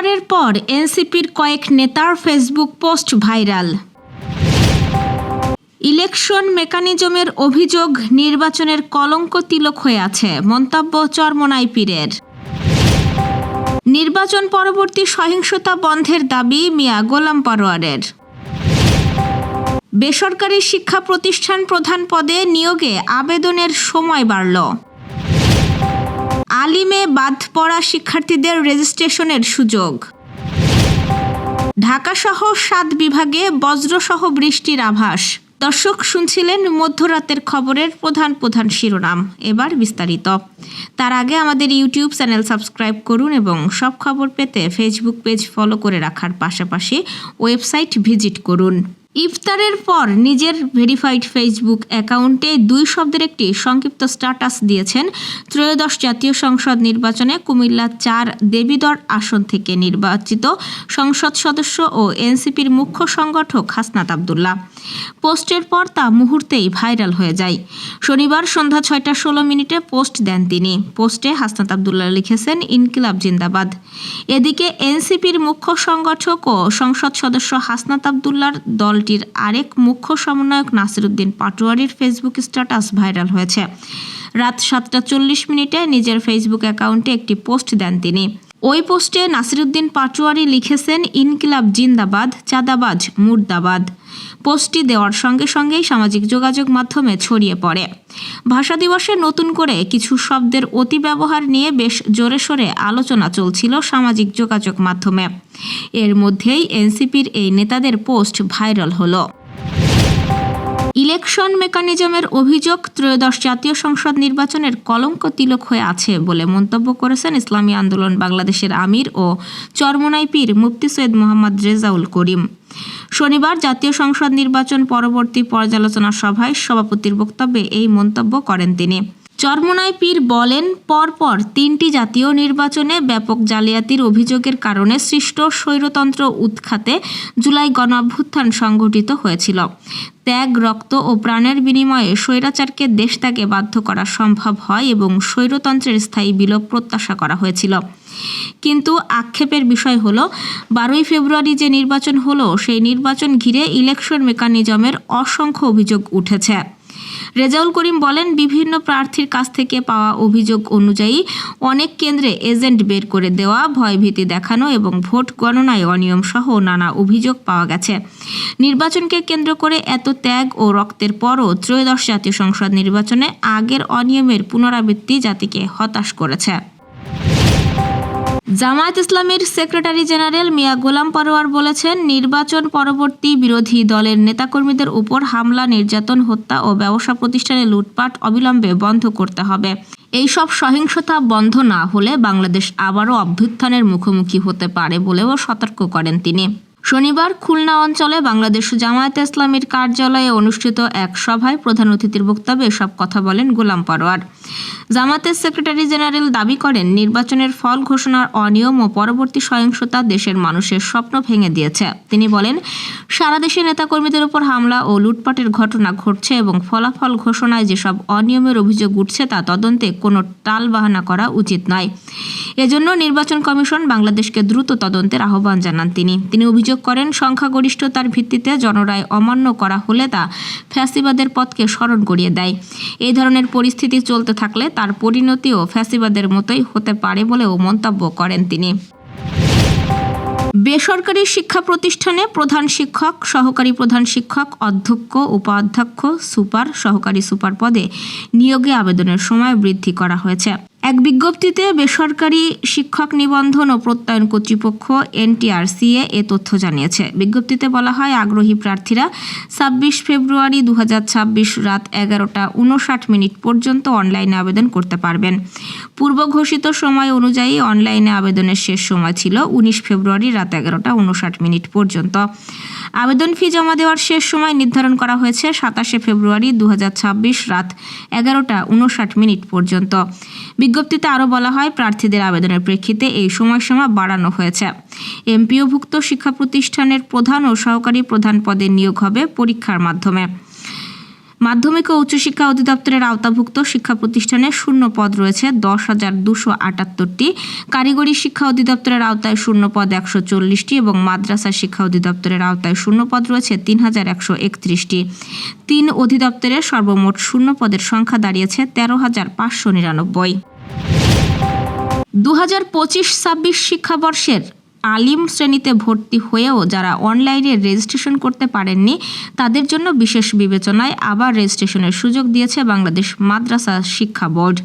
ইফতারের পর এনসিপির কয়েক নেতার ফেসবুক পোস্ট ভাইরাল। ইলেকশন মেকানিজমের অভিযোগ নির্বাচনের কলঙ্ক তিলক হয়ে আছে, মন্তব্য চরমনাই পীরের। নির্বাচন পরবর্তী সহিংসতা বন্ধের দাবি মিয়া গোলাম পরোয়ারের। বেসরকারি শিক্ষা প্রতিষ্ঠান প্রধান পদে নিয়োগে আবেদনের সময় বাড়ল। আলিমে বাদ পড়া শিক্ষার্থীদের রেজিস্ট্রেশনের সুযোগ। ঢাকাসহ সাত বিভাগে বজ্রসহ বৃষ্টির আভাস। দর্শক শুনছিলেন মধ্যরাতের খবরের প্রধান প্রধান শিরোনাম। এবার বিস্তারিত। তার আগে আমাদের ইউটিউব চ্যানেল সাবস্ক্রাইব করুন এবং সব খবর পেতে ফেসবুক পেজ ফলো করে রাখার পাশাপাশি ওয়েবসাইট ভিজিট করুন। ইফতারের পর নিজের ভেরিফাইড ফেসবুক অ্যাকাউন্টে দুই শব্দের একটি সংক্ষিপ্ত স্ট্যাটাস দিয়েছেন ত্রয়োদশ জাতীয় সংসদ নির্বাচনে কুমিল্লা চার দেবীদর আসন থেকে নির্বাচিত সংসদ সদস্য ও এনসিপির মুখ্য সংগঠক হাসনাত আবদুল্লাহ। পোস্টের পর তা মুহূর্তেই ভাইরাল হয়ে যায়। শনিবার সন্ধ্যা ছয়টা ষোলো মিনিটে পোস্ট দেন তিনি। পোস্টে হাসনাত আবদুল্লাহ লিখেছেন, ইনকিলাব জিন্দাবাদ। এদিকে এনসিপির মুখ্য সংগঠক ও সংসদ সদস্য হাসনাত আবদুল্লার দলটির আরেক মুখ্য সমন্বয়ক নাসিরুদ্দিন পাটোয়ারির ফেসবুক স্ট্যাটাস ভাইরাল হয়েছে। রাত সাতটা চল্লিশ মিনিটে নিজের ফেসবুক অ্যাকাউন্টে একটি পোস্ট দেন তিনি। ওই পোস্টে নাসিরুদ্দিন পাটোয়ারি লিখেছেন, ইনকিলাব জিন্দাবাদ, চাঁদাবাজ, মুর্দাবাদ। পোস্টটি দেওয়ার সঙ্গে সঙ্গেই সামাজিক যোগাযোগ মাধ্যমে ছড়িয়ে পড়ে। ভাষা দিবসে নতুন করে কিছু শব্দের অতি ব্যবহার নিয়ে বেশ জোরে সোরে আলোচনা চলছিল সামাজিক যোগাযোগ মাধ্যমে। এর মধ্যেই এনসিপির এই নেতাদের পোস্ট ভাইরাল হলো। ইলেকশন মেকানিজমের অভিযোগ ত্রয়োদশ জাতীয় সংসদ নির্বাচনের কলঙ্ক তিলক হয়ে আছে বলে মন্তব্য করেছেন ইসলামী আন্দোলন বাংলাদেশের আমির ও চরমনাই পীর মুফতি সৈয়দ মোহাম্মদ রেজাউল করিম। শনিবার জাতীয় সংসদ নির্বাচন পরবর্তী পর্যালোচনা সভায় সভাপতির বক্তব্যে এই মন্তব্য করেন তিনি। চরমনাই পীর বলেন, পরপর তিনটি জাতীয় নির্বাচনে ব্যাপক জালিয়াতির অভিযোগের কারণে সৃষ্ট স্বৈরতন্ত্র উৎখাতে জুলাই গণঅভ্যুত্থান সংঘটিত হয়েছিল। ত্যাগ, রক্ত ও প্রাণের বিনিময়ে স্বৈরাচারকে দেশ ত্যাগে বাধ্য করা সম্ভব হয় এবং স্বৈরতন্ত্রের স্থায়ী বিলোপ প্রত্যাশা করা হয়েছিল। কিন্তু আক্ষেপের বিষয় হলো, বারোই ফেব্রুয়ারি যে নির্বাচন হলো, সেই নির্বাচন ঘিরে ইলেকশন মেকানিজমের অসংখ্য অভিযোগ উঠেছে। রেজাউল করিম বলেন, বিভিন্ন প্রার্থীর কাছ থেকে পাওয়া অভিযোগ অনুযায়ী অনেক কেন্দ্রে এজেন্ট বের করে দেওয়া, ভয়ভীতি দেখানো এবং ভোট গণনায় অনিয়ম সহ নানা অভিযোগ পাওয়া গেছে। নির্বাচনকে কেন্দ্র করে এত ত্যাগ ও রক্তের পরও ত্রয়োদশ জাতীয় সংসদ নির্বাচনে আগের অনিয়মের পুনরাবৃত্তি জাতিকে হতাশ করেছে। জামায়াত ইসলামীর সেক্রেটারি জেনারেল মিয়া গোলাম পরোয়ার বলেছেন, নির্বাচন পরবর্তী বিরোধী দলের নেতাকর্মীদের উপর হামলা, নির্যাতন, হত্যা ও ব্যবসা প্রতিষ্ঠানে লুটপাট অবিলম্বে বন্ধ করতে হবে। এইসব সহিংসতা বন্ধ না হলে বাংলাদেশ আবারও অভ্যুত্থানের মুখোমুখি হতে পারে বলেও সতর্ক করেন তিনি। শনিবার খুলনা অঞ্চলে বাংলাদেশ জামায়াতে ইসলামীর কার্যালয়ে অনুষ্ঠিত এক সভায় প্রধান অতিথির বক্তব্যে এসব কথা বলেন গোলাম পরোয়ার। জামাতের সেক্রেটারি জেনারেল দাবি করেন, নির্বাচনের ফল ঘোষণার অনিয়ম ও পরবর্তী সহিংসতা দেশের মানুষের স্বপ্ন ভেঙে দিয়েছে। তিনি বলেন, সারা দেশে নেতাকর্মীদের উপর হামলা ও লুটপাটের ঘটনা ঘটছে এবং ফলাফল ঘোষণায় যেসব অনিয়মের অভিযোগ উঠছে তা তদন্তে কোনো টাল বাহানা করা উচিত নয়। এজন্য নির্বাচন কমিশন বাংলাদেশকে দ্রুত তদন্তের আহ্বান জানান তিনি। তিনি অভিযোগ করেন, সংখ্যাগরিষ্ঠতার ভিত্তিতে জনরায় অমান্য করা হলে তা ফ্যাসিবাদের পথকে স্মরণ করিয়ে দেয়। এই ধরনের পরিস্থিতি চলতে থাকলে তার পরিণতিও ফ্যাসিবাদের মতোই হতে পারে বলেও মন্তব্য করেন তিনি। বেসরকারি শিক্ষা প্রতিষ্ঠানে প্রধান শিক্ষক, সহকারী প্রধান শিক্ষক, অধ্যক্ষ, উপাধ্যক্ষ, সুপার, সহকারী সুপার পদে নিয়োগে আবেদনের সময় বৃদ্ধি করা হয়েছে। এক বিজ্ঞপ্তিতে বেসরকারি শিক্ষক নিবন্ধন ও প্রত্যয়ন কর্তৃপক্ষ এনটিআরসিএ এ তথ্য জানিয়েছে। বিজ্ঞপ্তিতে বলা হয়, আগ্রহী প্রার্থীরা ছাব্বিশ ফেব্রুয়ারি দু হাজার ছাব্বিশ রাত এগারোটা উনষাট মিনিট পর্যন্ত অনলাইনে আবেদন করতে পারবেন। পূর্ব ঘোষিত সময় অনুযায়ী অনলাইনে আবেদনের শেষ সময় ছিল উনিশ ফেব্রুয়ারি রাত এগারোটা উনষাট মিনিট পর্যন্ত। আবেদন ফি জমা দেওয়ার শেষ সময় নির্ধারণ করা হয়েছে সাতাশে ফেব্রুয়ারি দু হাজার ছাব্বিশ রাত এগারোটা উনষাট মিনিট পর্যন্ত। বিজ্ঞপ্তিতে আরও বলা হয়, প্রার্থীদের আবেদনের প্রেক্ষিতে এই সময়সীমা বাড়ানো হয়েছে। এমপিওভুক্ত শিক্ষা প্রতিষ্ঠানের প্রধান ও সহকারী প্রধান পদে নিয়োগ হবে পরীক্ষার মাধ্যমে। মাধ্যমিক ও উচ্চশিক্ষা অধিদপ্তরের আওতাভুক্ত শিক্ষা প্রতিষ্ঠানে শূন্য পদ রয়েছে, দশ হাজার দুশো আটাত্তরটি। কারিগরি শিক্ষা অধিদপ্তরের আওতায় শূন্য পদ একশো চল্লিশটি এবং মাদ্রাসা শিক্ষা অধিদপ্তরের আওতায় শূন্য পদ রয়েছে তিন হাজার একশো একত্রিশটি। তিন অধিদপ্তরের সর্বমোট শূন্য পদের সংখ্যা দাঁড়িয়েছে তেরো হাজার পাঁচশো নিরানব্বই। দু হাজার পঁচিশ ছাব্বিশ শিক্ষাবর্ষের আলিম শ্রেণীতে ভর্তি হয়েও যারা অনলাইনে রেজিস্ট্রেশন করতে পারেননি, তাদের জন্য বিশেষ বিবেচনায় আবার রেজিস্ট্রেশনের সুযোগ দিয়েছে বাংলাদেশ মাদ্রাসা শিক্ষা বোর্ড।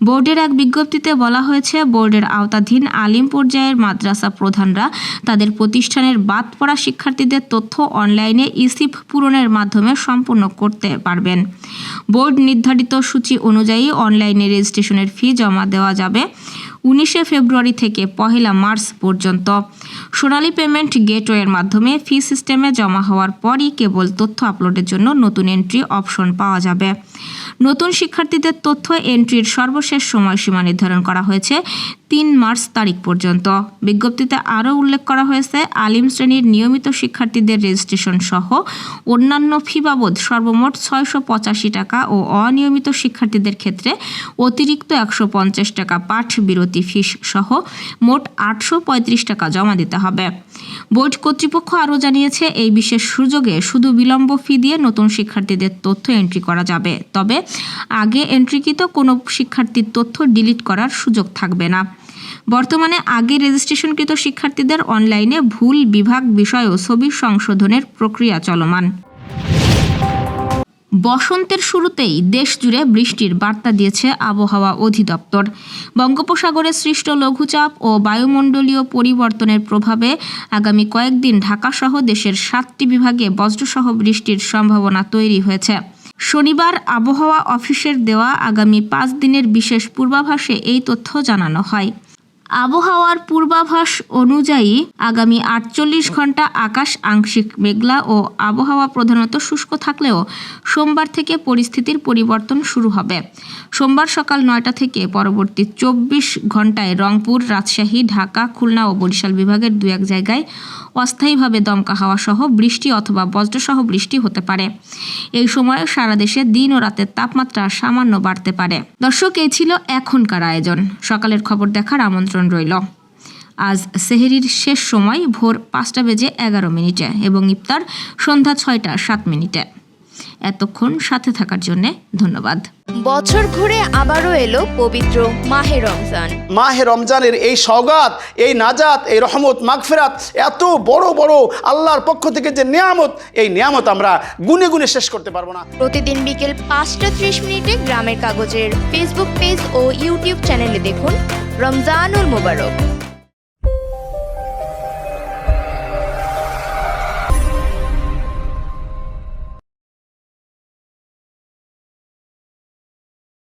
বোর্ডের এক বিজ্ঞপ্তিতে বলা হয়েছে, বোর্ডের আওতাধীন আলিম পর্যায়ের মাদ্রাসা প্রধানরা তাদের প্রতিষ্ঠানের বাদ পড়া শিক্ষার্থীদের তথ্য অনলাইনে ইসিপ পূরণের মাধ্যমে সম্পূর্ণ করতে পারবেন। বোর্ড নির্ধারিত সূচি অনুযায়ী অনলাইনে রেজিস্ট্রেশনের ফি জমা দেওয়া যাবে। উনিশে ফেব্রুয়ারি থেকে পহেলা মার্চ পর্যন্ত। সোনালী পেমেন্ট গেটওয়ের মাধ্যমে ফি সিস্টেমে জমা হওয়ার পরই কেবল তথ্য আপলোডের জন্য নতুন এন্ট্রি অপশন পাওয়া যাবে। নতুন শিক্ষার্থীদের তথ্য এন্ট্রির সর্বশেষ সময়সীমা নির্ধারণ করা হয়েছে তিন মার্চ তারিখ পর্যন্ত। বিজ্ঞপ্তিতে আরও উল্লেখ করা হয়েছে, আলিম শ্রেণির নিয়মিত শিক্ষার্থীদের রেজিস্ট্রেশন সহ অন্যান্য ফি বাবদ সর্বমোট ছয়শো পঁচাশি টাকা ও অনিয়মিত শিক্ষার্থীদের ক্ষেত্রে অতিরিক্ত একশো পঞ্চাশ টাকা পাঠ বিরতি ফিস সহ মোট আটশো পঁয়ত্রিশ টাকা জমা দিতে হবে। বোর্ড কর্তৃপক্ষ আরও জানিয়েছে, এই বিশেষ সুযোগে শুধু বিলম্ব ফি দিয়ে নতুন শিক্ষার্থীদের তথ্য এন্ট্রি করা যাবে। তবে আগে এন্ট্রিকৃত কোনো শিক্ষার্থীর তথ্য ডিলিট করার সুযোগ থাকবে না। বর্তমানে আগে রেজিস্ট্রেশনকৃত শিক্ষার্থীদের অনলাইনে ভুল বিভাগ বিষয় ও ছবি সংশোধনের প্রক্রিয়া চলমান। বসন্তের শুরুতেই দেশ জুড়ে বৃষ্টির বার্তা দিয়েছে আবহাওয়া অধিদপ্তর। বঙ্গোপসাগরে সৃষ্ট লঘুচাপ ও বায়ুমণ্ডলীয় পরিবর্তনের প্রভাবে আগামী কয়েকদিন ঢাকাসহ দেশের সাতটি বিভাগে বজ্রসহ বৃষ্টির সম্ভাবনা তৈরি হয়েছে। শনিবার আবহাওয়া অফিসের দেওয়া আগামী পাঁচ দিনের বিশেষ পূর্বাভাসে এই তথ্য জানানো হয়। আবহাওয়ার পূর্বাভাস অনুযায়ী আগামী আটচল্লিশ ঘণ্টা আকাশ আংশিক মেঘলা ও আবহাওয়া প্রধানত শুষ্ক থাকলেও সোমবার থেকে পরিস্থিতির পরিবর্তন শুরু হবে। সোমবার সকাল নয়টা থেকে পরবর্তী চব্বিশ ঘন্টায় রংপুর, রাজশাহী, ঢাকা, খুলনা ও বরিশাল বিভাগের দু এক জায়গায় অস্থায়ীভাবে দমকা হাওয়া সহ বৃষ্টি অথবা বজ্রসহ বৃষ্টি হতে পারে। এই সময়ে সারা দেশে দিন ও রাতের তাপমাত্রা সামান্য বাড়তে পারে। দর্শক এই ছিল এখনকার আয়োজন। সকালের খবর দেখার আমন্ত্রণ রইল। আজ সেহেরির শেষ সময় ভোর পাঁচটা বেজে এগারো মিনিটে এবং ইফতার সন্ধ্যা ছয়টা সাত মিনিটে। এতক্ষণ সাথে থাকার জন্য ধন্যবাদ। বছর ঘুরে আবারও এলো পবিত্র মাহে রমজান। মাহে রমজানের এই সওগাত এই নাজাত এই রহমত মাগফেরাত এত বড় বড় আল্লাহর পক্ষ থেকে যে নিয়ামত এই নিয়ামত আমরা গুনে গুনে শেষ করতে পারব না। প্রতিদিন বিকেল পাঁচটা ত্রিশ মিনিটে গ্রামের কাগজের ফেসবুক পেজ ও ইউটিউব চ্যানেলে দেখুন রমজানুল মোবারক।